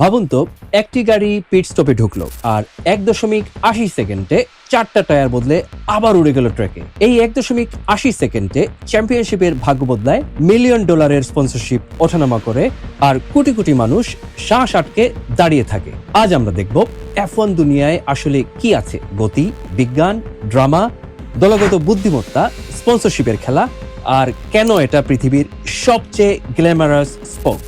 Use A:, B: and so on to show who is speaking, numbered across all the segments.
A: ভাবুন তো, একটি গাড়ি পিট স্টপে ঢুকলো আর এক দশমিক আশি সেকেন্ডে চারটা টায়ার বদলে আবার উড়ে গেল ট্র্যাকে এই এক দশমিক আশি সেকেন্ডে চ্যাম্পিয়নশিপের ভাগ্য বদলায় মিলিয়ন ডলারের স্পন্সরশিপ ওঠানামা করে আর কোটি কোটি মানুষ শ্বাস আটকে দাঁড়িয়ে থাকে। আজ আমরা দেখব এফ ওয়ান দুনিয়ায় আসলে কি আছে? গতি, বিজ্ঞান ড্রামা দলগত বুদ্ধিমত্তা স্পন্সরশিপের খেলা আর কেন এটা পৃথিবীর সবচেয়ে গ্ল্যামারাস স্পোর্ট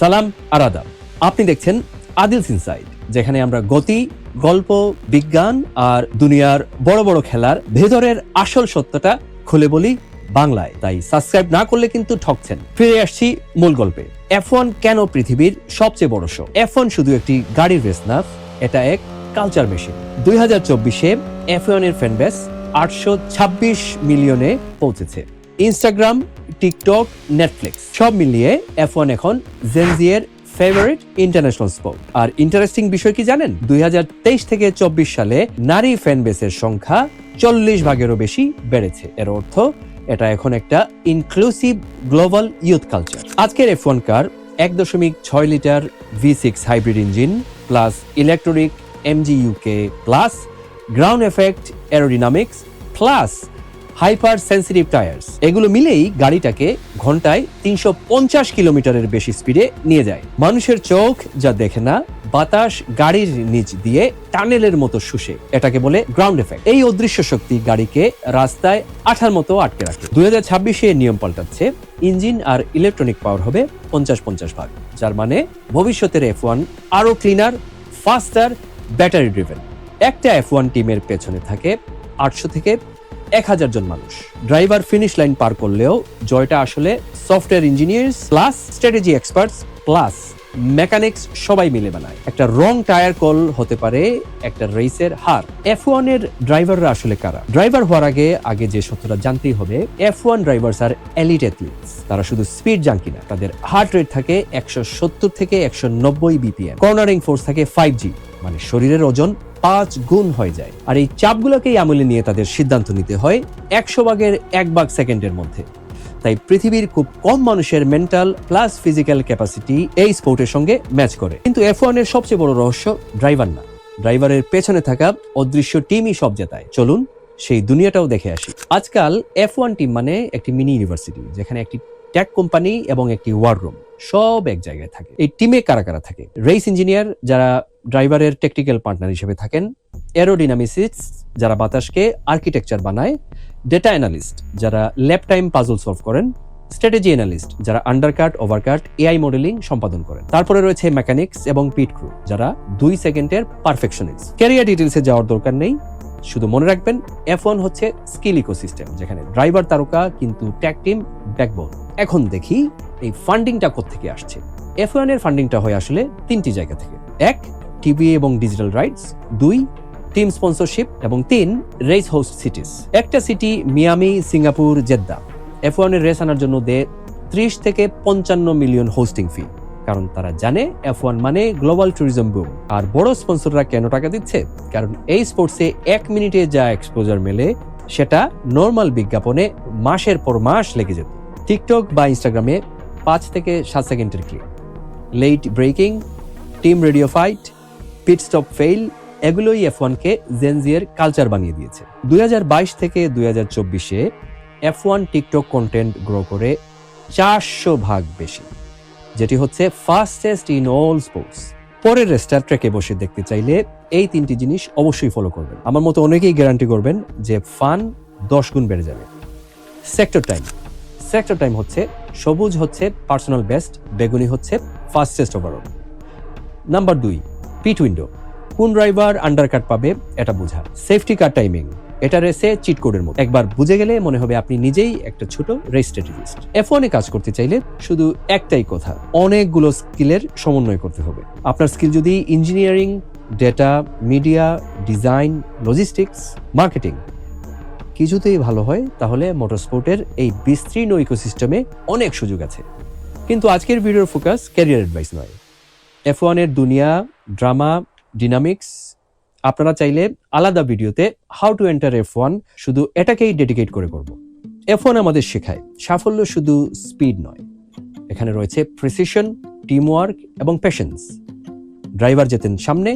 A: সালাম আর আদাব। আপনি দেখছেন আদিল ইনসাইড, যেখানে আমরা গতি, গল্প, বিজ্ঞান আর দুনিয়ার বড় বড় খেলার ভেতরের আসল সত্যটা খুলে বলি বাংলায়। তাই সাবস্ক্রাইব না করলে কিন্তু ঠকছেন। ফিরে আসছি মূল গল্পে। এফ কেন পৃথিবীর সবচেয়ে বড় শো? এফ শুধু একটি গাড়ির রেস না, এটা এক কালচার মেশিন দুই হাজার চব্বিশে এফ ওয়ানের ফ্যানবেস আটশো ছাব্বিশ মিলিয়নে পৌঁছেছে। ইনস্টাগ্রাম টিকটক নেটফ্লিক্স সব মিলিয়ে এফ ওয়ান এখন জেনজিয়ের ফেভারিট ইন্টারন্যাশনাল স্পোর্ট আর ইন্টারেস্টিং বিষয় কি জানেন? দু হাজার তেইশ থেকে চব্বিশ সালে নারী ফ্যান বেসের সংখ্যা চল্লিশ ভাগেরও বেশি বেড়েছে। এর অর্থ এটা এখন একটা ইনক্লুসিভ গ্লোবাল ইউথ কালচার আজকের এফ ওয়ান কার এক দশমিক ছয় litre V six hybrid engine plus electronic MG UK plus ground effect aerodynamics plus hyper sensitive tyres. এগুলো মিলেই গাড়িটাকে ঘন্টায় তিনশো পঞ্চাশ কিলোমিটারের বেশি স্পিডে নিয়ে যায়। মানুষের চোখ যা দেখে না, বাতাস গাড়ির নিচ দিয়ে টানেলের মতো শুষে, এটাকে বলে গ্রাউন্ড এফেক্ট এই অদৃশ্য শক্তি গাড়িকে রাস্তায় আঠার মতো আটকে রাখে। দুই হাজার ছাব্বিশে নিয়ম পাল্টাচ্ছে। ইঞ্জিন আর ইলেকট্রনিক পাওয়ার হবে পঞ্চাশ পঞ্চাশ ভাগ। যার মানে ভবিষ্যতের এফ ওয়ান আরও ক্লিনার ফাস্টার ব্যাটারি ড্রিভেন একটা এফ ওয়ান টিমের পেছনে থাকে আটশো থেকে এক হাজার জন মানুষ। ড্রাইভার ফিনিশ লাইন পার করলেও জয়টা আসলে software engineers plus strategy experts plus mechanics সবাই মিলে বানায়। একটা রং টায়ার কল হতে পারে, একটা রেসের হার। এফ এর ড্রাইভাররা আসলে কারা? ড্রাইভার হওয়ার আগে আগে যে সত্যটা জানতেই হবে এফ ওয়ান ড্রাইভার্স আর এলিট অ্যাথলিটস তারা শুধু স্পিড জাঙ্কি না তাদের হার্ট রেট থাকে একশো সত্তর থেকে একশো নব্বই বিপিএম কর্নারিং ফোর্স থাকে ফাইভ জি মানে শরীরের ওজন পাঁচ গুণ হয়ে যায়। আর এই চাপগুলোকেই আমলে নিয়ে তাদের সিদ্ধান্ত নিতে হয় একশো ভাগের এক ভাগ সেকেন্ডের মধ্যে। তাই পৃথিবীর খুব কম মানুষের মেন্টাল প্লাস ফিজিক্যাল ক্যাপাসিটি এই স্পোর্টের সঙ্গে ম্যাচ করে। কিন্তু এফ এর সবচেয়ে বড় রহস্য ড্রাইভার না। ড্রাইভারের পেছনে থাকা অদৃশ্য টিমই সব জেতায়। চলুন সেই দুনিয়াটাও দেখে আসি। আজকাল এফ ওয়ান টিম মানে একটি মিনি ইউনিভার্সিটি যেখানে একটি ট্যাক কোম্পানি এবং একটি ওয়ার্ডরুম সব এক জায়গায় থাকে। এই টিমে কারা কারা থাকে? রেস ইঞ্জিনিয়ার যারা ড্রাইভারের টেকনিক্যাল পার্টনার হিসেবে থাকেন এরোডিনামিসিস্ট যারা বাতাসকে আর্কিটেকচার বানায় ডেটা অ্যানালিস্ট যারা ল্যাপ টাইম পাজল সলভ করেন স্ট্র্যাটেজি অ্যানালিস্ট যারা আন্ডারকাট ওভারকাট এআই মডেলিং সম্পাদন করেন। তারপরে রয়েছে মেকানিক্স এবং পিট ক্রু যারা দুই সেকেন্ডের পারফেকশনিস্ট ক্যারিয়ার ডিটেলসে যাওয়ার দরকার নেই। শুধু মনে রাখবেন এফ ওয়ান হচ্ছে স্কিল ইকোসিস্টেম যেখানে ড্রাইভার তারকা কিন্তু ট্যাক টিম ব্যাকবোন এখন দেখি এই ফান্ডিংটা কোত্থেকে আসছে? এফ এর ফান্ডিংটা হয় আসলে তিনটি জায়গা থেকে। এক টিভি এবং ডিজিটাল রাইটস দুই টিম স্পন্সরশিপ এবং তিন রেস হোস্ট সিটিস একটা city Miami Singapore Jeddah F ওয়ানের রেস আনার জন্য দেয় ত্রিশ থেকে পঞ্চান্ন মিলিয়ন হোস্টিং ফি কারণ তারা জানে এফ ওয়ান মানে গ্লোবাল ট্যুরিজম বুম আর বড় স্পন্সররা কেন টাকা দিচ্ছে? কারণ এই স্পোর্টসে এক মিনিটে যা এক্সপোজার মেলে, সেটা নর্মাল বিজ্ঞাপনে মাসের পর মাস লেগে যেত। টিকটক বা ইনস্টাগ্রামে পাঁচ থেকে সাত সেকেন্ডের clip late braking team radio fight pit stop fail এগুলোই এফ ওয়ানকে জেনজিয়ের কালচার বানিয়ে দিয়েছে। দু হাজার বাইশ থেকে দুই হাজার চব্বিশে F one TikTok content grow করে চারশো ভাগ বেশি, যেটি হচ্ছে ফাস্টেস্ট ইন অল স্পোর্টস পরের রেস্টার ট্রেকে বসে দেখতে চাইলে এই তিনটি জিনিস অবশ্যই ফলো করবেন। আমার মতো অনেকেই গ্যারান্টি করবেন যে ফান দশ গুণ বেড়ে যাবে। সেক্টর টাইম সেক্টর টাইম হচ্ছে সবুজ হচ্ছে পার্সোনাল বেস্ট বেগুনি হচ্ছে ফাস্টেস্ট ওভারঅল নাম্বার দুই পিট উইন্ডো কোন ড্রাইভার আন্ডারকাট পাবে এটা বোঝা। সেফটি কার টাইমিং এটা রেসে চিট কোডের মতো। একবার বুঝে গেলে মনে হবে আপনি নিজেই একটা ছোট রেস স্ট্র্যাটেজিস্ট এফ ওয়ানে কাজ করতে চাইলে শুধু একটাই কথা, অনেকগুলো স্কিলের সমন্বয় করতে হবে। আপনার স্কিল যদি engineering data media design logistics marketing কিছুতেই ভালো হয়, তাহলে মোটরস্পোর্টের এই বিস্তীর্ণ ইকোসিস্টেমে অনেক সুযোগ আছে। কিন্তু আজকের ভিডিওর ফোকাস ক্যারিয়ার অ্যাডভাইস নয়। এফ ওয়ানের দুনিয়া ড্রামা ডিনামিক্স আপনারা চাইলে আলাদা ভিডিওতে how to enter F one শুধু এটাকেই ডেডিকেট করে করব। এফ ওয়ান আমাদের শেখায়, সাফল্য শুধু স্পিড নয়। এখানে রয়েছে প্রিসিশন টিমওয়ার্ক এবং পেশেন্স ড্রাইভার যেতেন সামনে,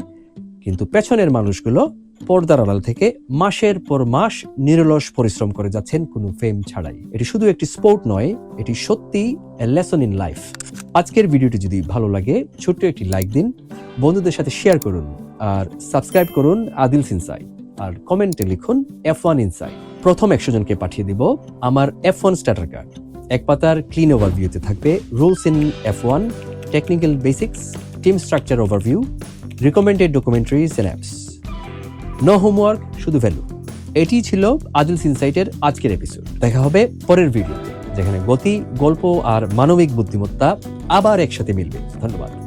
A: কিন্তু পেছনের মানুষগুলো পর্দার আড়াল থেকে মাসের পর মাস নিরলস পরিশ্রম করে যাচ্ছেন কোনো ফেম ছাড়াই। এটি শুধু একটি স্পোর্ট নয়, এটি সত্যি লেসন ইন লাইফ আজকের ভিডিওটি যদি ভালো লাগে, ছোট্ট একটি লাইক দিন, বন্ধুদের সাথে শেয়ার করুন, আর সাবস্ক্রাইব করুন আদিল ইনসাইড আর কমেন্টে লিখুন এফ ওয়ান ইনসাইড প্রথম একশো জনকে পাঠিয়ে দিব আমার এফ ওয়ান স্টার্টার কার্ড এক পাতার ক্লিন ওভারভিউতে থাকবে rules in F one technical basics team structure overview recommended documentaries and apps no homework শুধু ভ্যালু এটি ছিল আদিল সিনসাইটের আজকের এপিসোড দেখা হবে পরের ভিডিও যেখানে গতি, গল্প আর মানবিক বুদ্ধিমত্তা আবার একসাথে মিলবে। ধন্যবাদ।